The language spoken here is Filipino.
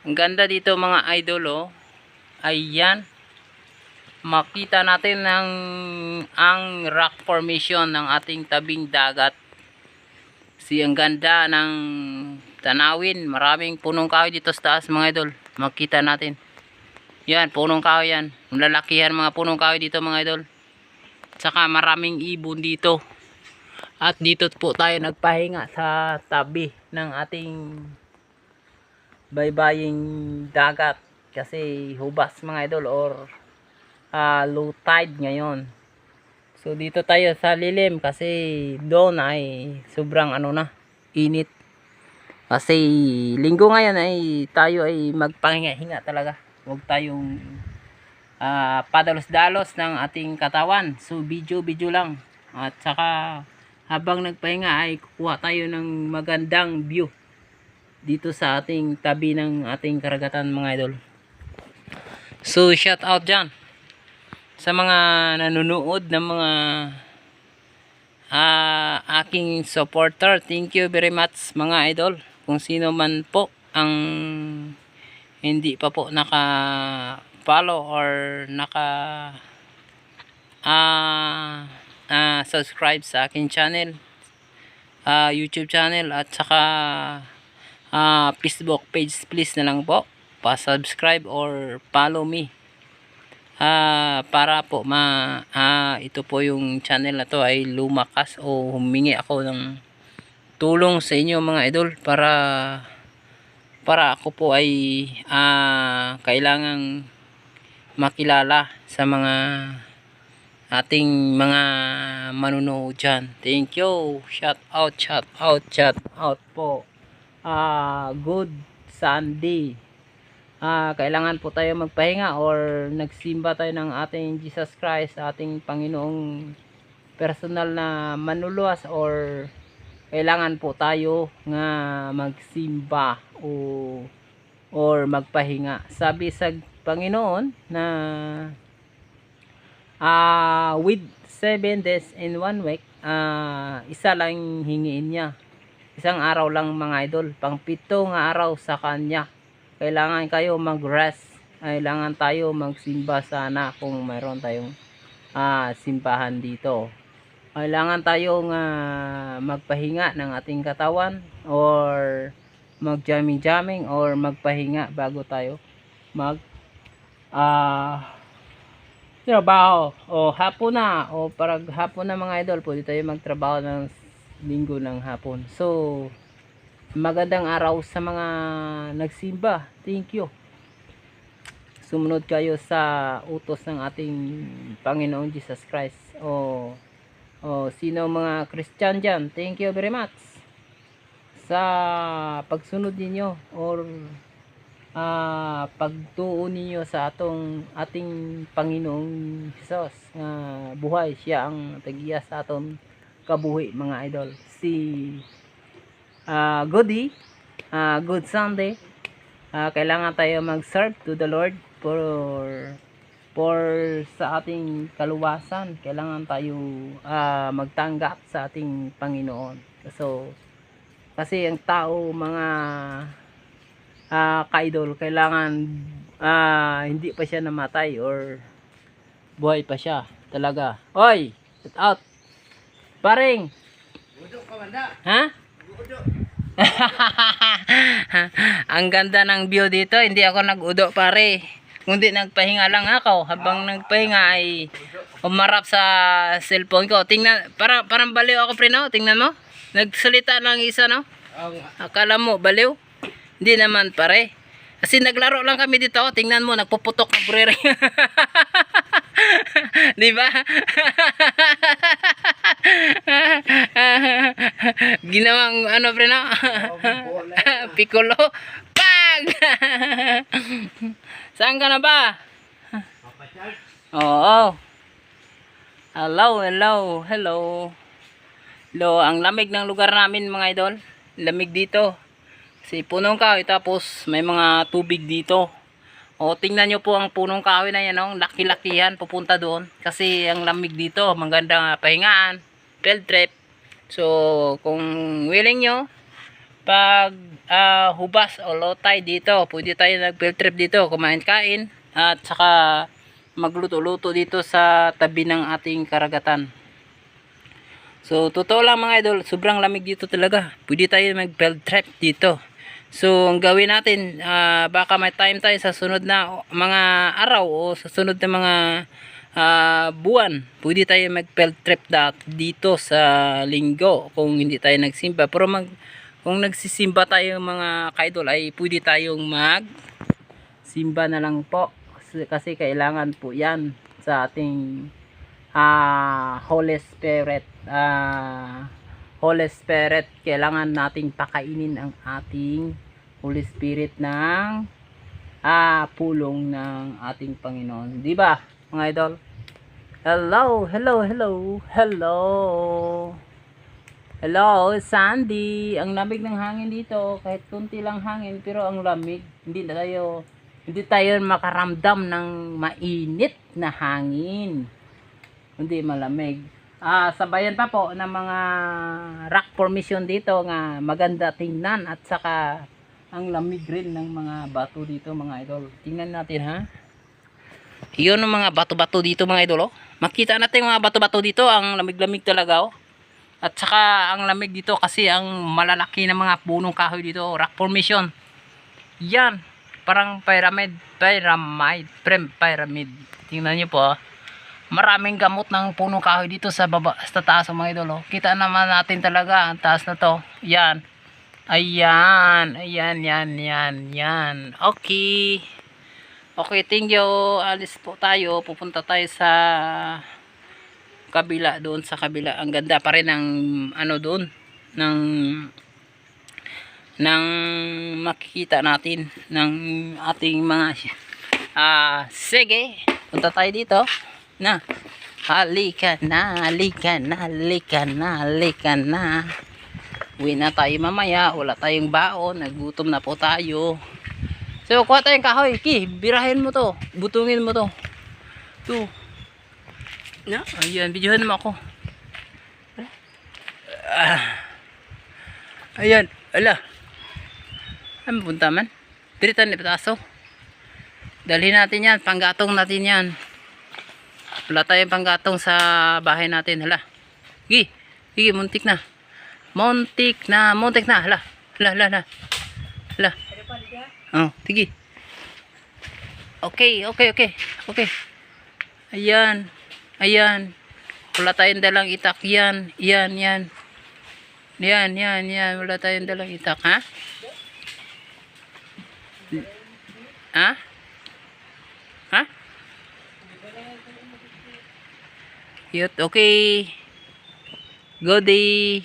Ang ganda dito mga idol oh. Ayan. Makita natin ang ang rock formation ng ating tabing dagat. Si ang ganda ng tanawin. Maraming punong kahoy dito sa taas mga idol. Makita natin. Yan, punong kahoy yan. Malalakihan mga punong kahoy dito mga idol. Tsaka maraming ibon dito. At dito po tayo nagpahinga sa tabi ng ating baybaying dagat kasi hubas mga idol or ah, low tide ngayon. So dito tayo sa lilim kasi doon ay sobrang ano na init. Kasi linggo ngayon ay tayo ay magpahinga-hinga talaga. Huwag tayong ah, padalos-dalos ng ating katawan. So video-video lang. At saka habang nagpahinga ay kukuha tayo ng magandang view dito sa ating tabi ng ating karagatan mga idol. So shout out dyan sa mga nanonood ng mga ah, aking supporter. Thank you very much mga idol. Kung sino man po ang hindi pa po naka follow or naka ah ah, subscribe sa aking channel ah, YouTube channel at saka ah, Facebook page please na lang po pa-subscribe or follow me ah, para po ma ah, ito po yung channel na to ay lumakas o humingi ako ng tulong sa inyo mga idol para para ako po ay ah, kailangang makilala sa mga ating mga manunood dyan. Thank you. Shout out, shout out, shout out po. Ah, good Sunday. Ah, kailangan po tayo magpahinga or nagsimba tayo ng ating Jesus Christ, ating Panginoong personal na manluluwas or kailangan po tayo nga magsimba o or magpahinga. Sabi sa Panginoon na ah with seven days in one week, ah isa lang hingiin niya. Isang araw lang mga idol, pang pito nga araw sa kanya. Kailangan kayo mag-rest. Kailangan tayo magsimba sana kung mayroon tayong ah, simbahan dito. Kailangan tayo nga magpahinga ng ating katawan or mag-jamming-jamming or magpahinga bago tayo mag ah trabaho o hapon na o parang hapon na mga idol pwede tayo magtrabaho ng linggo ng hapon. So magandang araw sa mga nagsimba. Thank you. Sumunod kayo sa utos ng ating Panginoon Jesus Christ. O o sino mga Christian dyan? Thank you very much. Sa pagsunod ninyo or ah pagtuon ninyo sa atong ating Panginoong Hesus nga buhay. Siya ang tagiya sa aton kabuhi mga idol si ah Goody ah good Sunday ah kailangan tayo mag-serve to the Lord for for sa ating kaluwasan kailangan tayo ah, magtanggap sa ating Panginoon so kasi ang tao mga ah ka-idol, kailangan ah, hindi pa siya namatay or buhay pa siya talaga. Oy, get out. Paring. Ha? Ang ganda ng view dito, hindi ako nag-udo pare. Kundi nagpahinga lang ako. Habang nagpahinga ay umarap sa cellphone ko. Tingnan, para, parang baliw ako pre no? Tingnan mo. Nagsalita lang isa no? Akala mo baliw? Hindi naman pare. Kasi naglaro lang kami dito. Tingnan mo, nagpuputok ng burere. Di ba? Ginawang ano pre no? Piccolo. Pag! Saan ka na ba? Oo. Hello, hello, hello. Hello, ang lamig ng lugar namin mga idol. Lamig dito. Si punong kahoy tapos may mga tubig dito. O tingnan nyo po ang punong kahoy na yan, oh. laki-lakihan pupunta doon. Kasi ang lamig dito, magandang pahingaan, field trip. So, kung willing nyo, pag ah, hubas o low tide dito, pwede tayo nag field trip dito, kumain-kain at saka magluto-luto dito sa tabi ng ating karagatan. So, totoo lang mga idol, sobrang lamig dito talaga. Pwede tayo mag field trip dito. So, ang gawin natin, ah, baka may time tayo sa sunod na mga araw o sa sunod na mga ah, buwan. Pwede tayo mag field trip dito sa linggo kung hindi tayo nagsimba. Pero mag, kung nagsisimba tayo mga kaidol ay pwede tayong mag simba na lang po. Kasi, kailangan po yan sa ating ah Holy Spirit. Ah Holy Spirit, kailangan nating pakainin ang ating Holy Spirit ng ah, pulong ng ating Panginoon. Di ba, mga idol? Hello, hello, hello, hello. Hello, Sandy. Ang lamig ng hangin dito, kahit kunti lang hangin, pero ang lamig. Hindi na tayo, hindi tayo makaramdam ng mainit na hangin. Hindi malamig. Ah, sabayan pa po ng mga rock formation dito nga maganda tingnan at saka ang lamig rin ng mga bato dito mga idol. Tingnan natin ha. Iyon ang mga bato-bato dito mga idol oh. Makita natin mga bato-bato dito, ang lamig-lamig talaga oh. At saka ang lamig dito kasi ang malalaki ng mga punong kahoy dito, rock formation. Yan, parang pyramid, pyramid, prim, pyramid. Tingnan niyo po ah maraming gamot ng punong kahoy dito sa baba sa taas mga idol oh. kita naman natin talaga ang taas na to yan ayan ayan yan yan yan okay okay thank you. Alis po tayo. Pupunta tayo sa kabila doon sa kabila. Ang ganda pa rin ng ano doon. Ng ng makikita natin ng ating mga ah sige. Punta tayo dito. Na. Halika na halika na halika na halika na. Uwi na tayo mamaya. Wala tayong baon. Nagutom na po tayo so kuha tayong kahoy ki birahin mo to butungin mo to to na ayan videohan mo ako ah. ayan ala ano punta man diritan ni pataso dalhin natin yan panggatong natin yan wala tayong panggatong sa bahay natin. Hala. Gi. Gi, muntik na. Muntik na. Muntik na. Hala. Hala, hala, hala. Hala. Oh, tigi. Okay, okay, okay. Okay. Ayan. Ayan. Wala tayong dalang itak. Yan. Yan, yan. Yan, yan, yan. Wala tayong dalang itak, ha? Ha? Ha? Cute. Okay. Good day.